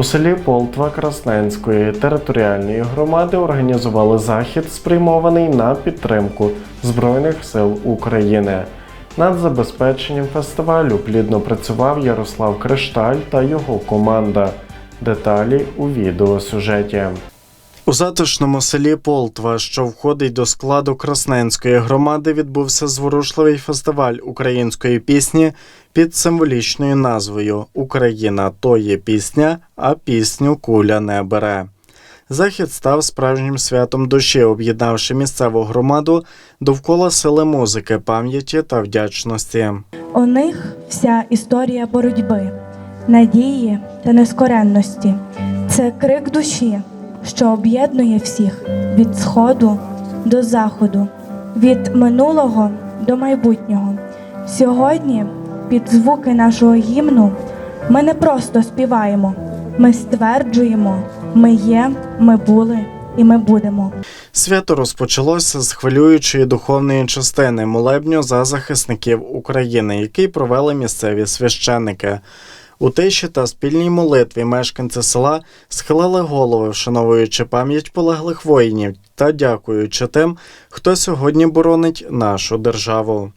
У селі Полтва Красненської територіальної громади організували захід, спрямований на підтримку Збройних сил України. Над забезпеченням фестивалю плідно працював Ярослав Кришталь та його команда. Деталі у відеосюжеті. У затишному селі Полтва, що входить до складу Красненської громади, відбувся зворушливий фестиваль української пісні під символічною назвою Україна то є пісня, а пісню куля не бере. Захід став справжнім святом душі, об'єднавши місцеву громаду довкола сили музики, пам'яті та вдячності. У них вся історія боротьби, надії та нескоренності. Це крик душі, що об'єднує всіх від сходу до заходу, від минулого до майбутнього. Сьогодні, під звуки нашого гімну, ми не просто співаємо, ми стверджуємо, ми є, ми були і ми будемо. Свято розпочалося з хвилюючої духовної частини молебню за захисників України, який провели місцеві священники. У тиші та спільній молитві мешканці села схилили голови, вшановуючи пам'ять полеглих воїнів та дякуючи тим, хто сьогодні боронить нашу державу.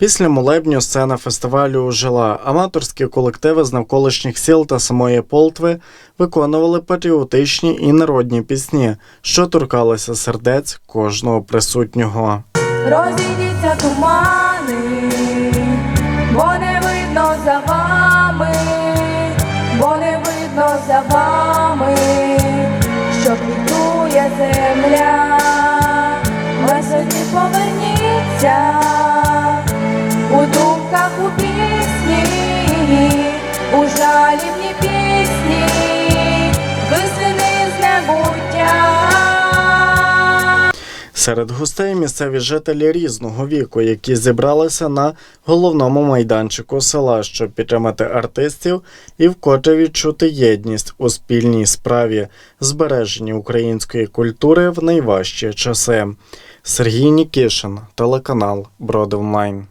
Після молебню сцена фестивалю ожила. Аматорські колективи з навколишніх сіл та самої Полтви виконували патріотичні і народні пісні, що торкалися сердець кожного присутнього. Розійдіться тумани, бо не видно за вами, бо не видно за вами, що квітує земля, веселі поверніться у пісні, у жалібні пісні, весени з небуття. Серед гостей місцеві жителі різного віку, які зібралися на головному майданчику села, щоб підтримати артистів і вкотре відчути єдність у спільній справі збереження української культури в найважчі часи. Сергій Нікішин, телеканал Бродонлайн.